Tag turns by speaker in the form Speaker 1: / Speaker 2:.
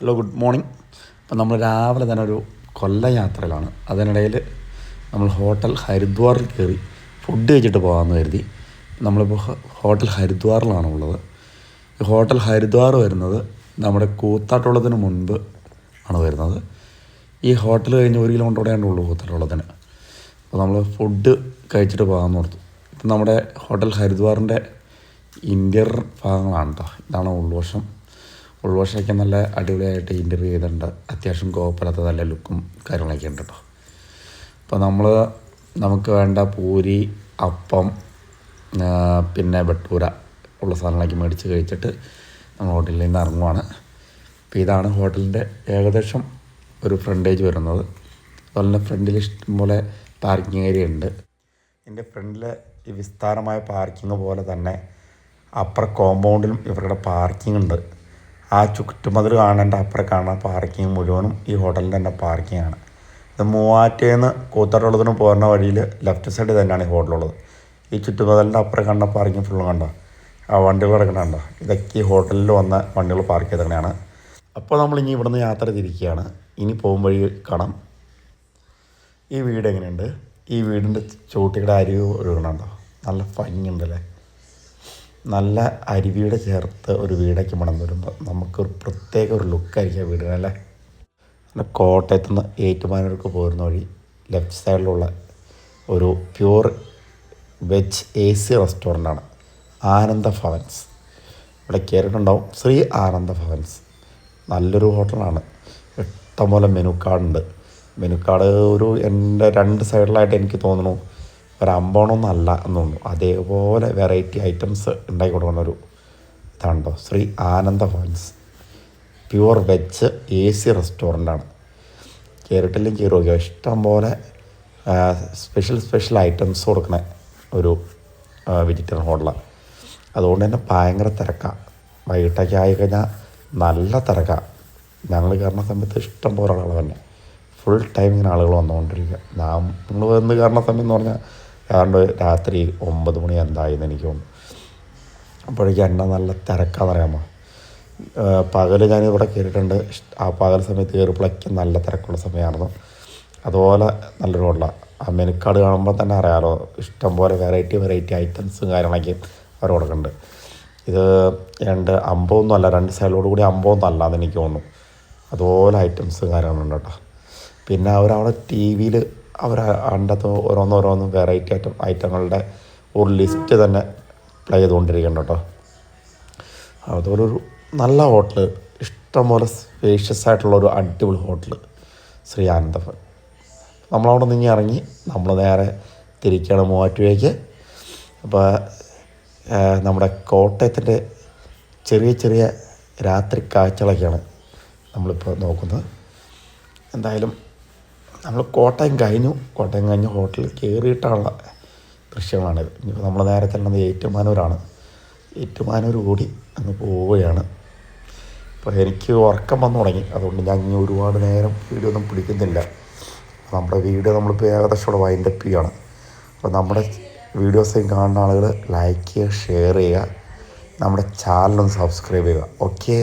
Speaker 1: Hello good morning അപ്പം നമ്മൾ രാവിലെ തന്നെ ഒരു കൊല്ല യാത്രയിലാണ് അതിനിടയിൽ നമ്മൾ ഹോട്ടൽ ഹരിദ്വാറിൽ കയറി ഫുഡ് കഴിച്ചിട്ട് പോകാമെന്ന് കരുതി. നമ്മളിപ്പോൾ ഹോട്ടൽ ഹരിദ്വാറിലാണ് ഉള്ളത്. ഹോട്ടൽ ഹരിദ്വാർ വരുന്നത് നമ്മുടെ കൂത്താട്ടുള്ളതിന് മുൻപ് ആണ് വരുന്നത്. ഈ ഹോട്ടൽ കഴിഞ്ഞ് ഒരു കിലോമീറ്റർ കൂടെയാണ് ഉള്ളൂ കൂത്താട്ടുള്ളതിന് അപ്പോൾ നമ്മൾ ഫുഡ് കഴിച്ചിട്ട് പോകാമെന്ന് ഓർത്തു. ഇപ്പം നമ്മുടെ ഹോട്ടൽ ഹരിദ്വാറിന്റെ ഇന്റീരിയർ ഭാഗങ്ങളാണ് കേട്ടോ ഇതാണ് ഉൾവശം. ഉൾവശമൊക്കെ നല്ല അടിപൊളിയായിട്ട് ഇന്റർവ്യൂ ചെയ്തിട്ടുണ്ട്. അത്യാവശ്യം കുഴപ്പമില്ലാത്ത നല്ല ലുക്കും കാര്യങ്ങളൊക്കെ ഉണ്ട് കേട്ടോ അപ്പോൾ നമ്മൾ നമുക്ക് വേണ്ട പൂരി അപ്പം പിന്നെ ബട്ടൂര ഉള്ള സാധനങ്ങളൊക്കെ മേടിച്ച് കഴിച്ചിട്ട് നമ്മൾ ഹോട്ടലിൽ നിന്ന് ഇറങ്ങുവാണ്. അപ്പോൾ ഇതാണ് ഹോട്ടലിന്റെ ഏകദേശം ഒരു ഫ്രണ്ടേജ് വരുന്നത്. അതുപോലെ തന്നെ ഫ്രണ്ടിൽ ഇഷ്ടംപോലെ പാർക്കിംഗ് ഏരിയ ഉണ്ട്. എന്റെ ഫ്രണ്ടിൽ ഈ വിസ്താരമായ പാർക്കിംഗ് പോലെ തന്നെ അപ്പുറ കോമ്പൗണ്ടിലും ഇവരുടെ പാർക്കിംഗ് ഉണ്ട്. ആ ചുറ്റുമതിൽ കാണേണ്ട അപ്പുറം കാണുന്ന പാർക്കിംഗ് മുഴുവനും ഈ ഹോട്ടലിൽ തന്നെ പാർക്കിംഗ് ആണ് ഇത് മൂവാറ്റേന്ന് കൂത്താട്ടുള്ളതിന് പോകുന്ന വഴിയിൽ ലെഫ്റ്റ് സൈഡിൽ തന്നെയാണ് ഈ ഹോട്ടലുള്ളത്. ഈ ചുറ്റുമതിലിന്റെ അപ്പുറം കണ്ട പാർക്കിംഗ് ഫുള്ളും കണ്ടോ ആ വണ്ടികൾ കിടക്കണുണ്ടോ ഇതൊക്കെ ഈ ഹോട്ടലിൽ വന്ന വണ്ടികൾ പാർക്ക് ചെയ്തങ്ങനെയാണ് അപ്പോൾ നമ്മൾ ഇനി ഇവിടുന്ന് യാത്ര തിരിക്കുകയാണ്. ഇനി പോകും വഴി കാണാം. ഈ വീട് എങ്ങനെയുണ്ട്? ഈ വീടിന്റെ ചോട്ടിയുടെ അരിവ് ഒഴുകണുണ്ടോ? നല്ല ഭംഗിയുണ്ടല്ലേ? നല്ല അരുവിയുടെ ചേർത്ത് ഒരു വീടൊക്കെ മണം വരുമ്പോൾ നമുക്കൊരു പ്രത്യേക ഒരു ലുക്കായിരിക്കും ആ വീടിനല്ലേ പിന്നെ കോട്ടയത്തു നിന്ന് ഏറ്റുമാനൂർക്ക് പോരുന്ന വഴി ലെഫ്റ്റ് സൈഡിലുള്ള ഒരു പ്യൂർ വെജ് എ സി റെസ്റ്റോറന്റാണ് ആനന്ദ ഭവൻസ്. ഇവിടെ കയറിയിട്ടുണ്ടാവും ശ്രീ ആനന്ദ ഭവൻസ്. നല്ലൊരു ഹോട്ടലാണ്. ഇഷ്ടംപോലെ മെനു കാർഡുണ്ട് മെനു കാർഡ് ഒരു എന്റെ രണ്ട് സൈഡിലായിട്ട് എനിക്ക് തോന്നുന്നു ഒരു എന്നുള്ളൂ അതേപോലെ വെറൈറ്റി ഐറ്റംസ് ഉണ്ടാക്കി കൊടുക്കുന്ന ഒരു ഇതാണല്ലോ ശ്രീ ആനന്ദ ഫോൺസ് പ്യുവർ വെജ് എ സി റെസ്റ്റോറന്റാണ് നോക്കിയോ ഇഷ്ടം പോലെ സ്പെഷ്യൽ സ്പെഷ്യൽ ഐറ്റംസ് കൊടുക്കുന്ന ഒരു വെജിറ്റേറിയൻ ഹോട്ടലാണ് അതുകൊണ്ട് തന്നെ ഭയങ്കര തിരക്കാണ് വൈകിട്ടൊക്കെ ആയിക്കഴിഞ്ഞാൽ നല്ല തിരക്കാണ് ഞങ്ങൾ കയറുന്ന സമയത്ത് ഇഷ്ടം പോലെ ആളുകൾ തന്നെ ഫുൾ ടൈം ഇങ്ങനെ ആളുകൾ വന്നുകൊണ്ടിരിക്കുക. നാം നമ്മൾ വന്ന് കയറുന്ന സമയം എന്ന് പറഞ്ഞാൽ ഏതാണ്ട് രാത്രി ഒമ്പത് മണി എന്തായെന്ന് എനിക്ക് തോന്നുന്നു. അപ്പോഴേക്കും എണ്ണ നല്ല തിരക്കാന്ന് അറിയാമോ പകൽ ഞാൻ ഇവിടെ കയറിയിട്ടുണ്ട് ആ പകൽ സമയത്ത് കയറിയപ്പോഴേക്കും നല്ല തിരക്കുള്ള സമയമായിരുന്നു. അതുപോലെ നല്ലൊരു കൊള്ള ആ മെനുക്കാട് കാണുമ്പോൾ തന്നെ അറിയാമല്ലോ ഇഷ്ടംപോലെ വെറൈറ്റി വെറൈറ്റി ഐറ്റംസും കാര്യങ്ങളൊക്കെ അവർ കൊടുക്കുന്നുണ്ട്. ഇത് രണ്ട് അമ്പതൊന്നും അല്ല രണ്ട് സൈഡിലോട് കൂടി അമ്പതൊന്നും അല്ല എന്ന് എനിക്ക് തോന്നുന്നു. അതുപോലെ ഐറ്റംസും കാര്യങ്ങളുണ്ട് കേട്ടോ. പിന്നെ അവരവിടെ ടി വിയിൽ അവർ അണ്ടത്ത് ഓരോന്നോരോന്ന് വെറൈറ്റി ഐറ്റം ഐറ്റങ്ങളുടെ ഒരു ലിസ്റ്റ് തന്നെ പ്ലേ ചെയ്തുകൊണ്ടിരിക്കുന്നുണ്ട് കേട്ടോ. അതുപോലെ ഒരു നല്ല ഹോട്ടൽ ഇഷ്ടംപോലെ സ്പേഷ്യസ് ആയിട്ടുള്ള ഒരു അടിപൊളി ഹോട്ടൽ ശ്രീ ആനന്ദഭവൻ. നമ്മളവിടെ നിന്ന് ഇറങ്ങി നമ്മൾ നേരെ തിരിക്കുകയാണ് മൂവാറ്റുപുഴയ്ക്ക്. അപ്പോൾ നമ്മുടെ കോട്ടയത്തിന്റെ ചെറിയ ചെറിയ രാത്രി കാഴ്ചകളൊക്കെയാണ് നമ്മളിപ്പോൾ നോക്കുന്നത്. എന്തായാലും നമ്മൾ കോട്ടയം കഴിഞ്ഞു. കോട്ടയം കഴിഞ്ഞ് ഹോട്ടലിൽ കയറിയിട്ടുള്ള ദൃശ്യങ്ങളാണിത് ഇനിയിപ്പോൾ നമ്മൾ നേരെ ചെല്ലുന്നത് ഏറ്റുമാനൂരാണ്. ഏറ്റുമാനൂർ കൂടി അങ്ങ് പോവുകയാണ്. അപ്പോൾ എനിക്ക് ഉറക്കം വന്നു തുടങ്ങി. അതുകൊണ്ട് ഞാൻ ഇനി ഒരുപാട് നേരം വീഡിയോ ഒന്നും പിടിക്കുന്നില്ല. നമ്മുടെ വീഡിയോ നമ്മളിപ്പോൾ ഏകദേശം ഇവിടെ വൈൻഡപ്പ് ചെയ്യുകയാണ് അപ്പോൾ നമ്മുടെ വീഡിയോസ് കാണുന്ന ആളുകൾ ലൈക്ക് ചെയ്യുക ഷെയർ ചെയ്യുക. നമ്മുടെ ചാനലൊന്ന് സബ്സ്ക്രൈബ് ചെയ്യുക. ഓക്കേ